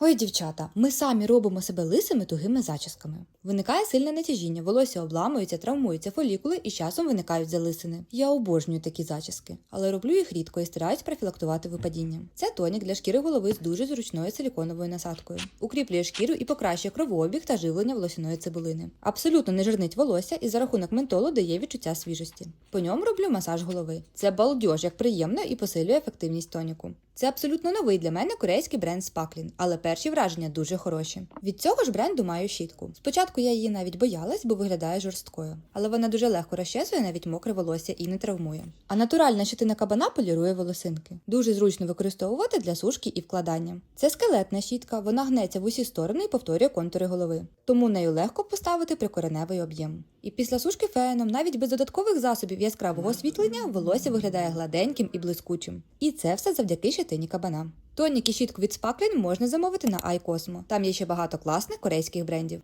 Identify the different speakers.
Speaker 1: Ой, дівчата, ми самі робимо себе лисими тугими зачісками. Виникає сильне натяжіння, волосся обламується, травмуються фолікули і з часом виникають залисини. Я обожнюю такі зачіски, але роблю їх рідко і стараюсь профілактувати випадіння. Це тонік для шкіри голови з дуже зручною силіконовою насадкою. Укріплює шкіру і покращує кровообіг та живлення волосяної цибулини. Абсолютно не жирнить волосся і за рахунок ментолу дає відчуття свіжості. По ньому роблю масаж голови. Це балдьож, як приємно і посилює ефективність тоніку. Це абсолютно новий для мене корейський бренд Spaklin, але перші враження дуже хороші. Від цього ж бренду маю щітку. Спочатку я її навіть боялась, бо виглядає жорсткою, але вона дуже легко розчесує навіть мокре волосся і не травмує. А натуральна щетина кабана полірує волосинки. Дуже зручно використовувати для сушки і вкладання. Це скелетна щітка, вона гнеться в усі сторони і повторює контури голови. Тому нею легко поставити прикореневий об'єм. І після сушки феном, навіть без додаткових засобів яскравого освітлення, волосся виглядає гладеньким і блискучим. І це все завдяки щетині кабана. Тонік і щітку від Spaklin можна замовити на iCosmo. Там є ще багато класних корейських брендів.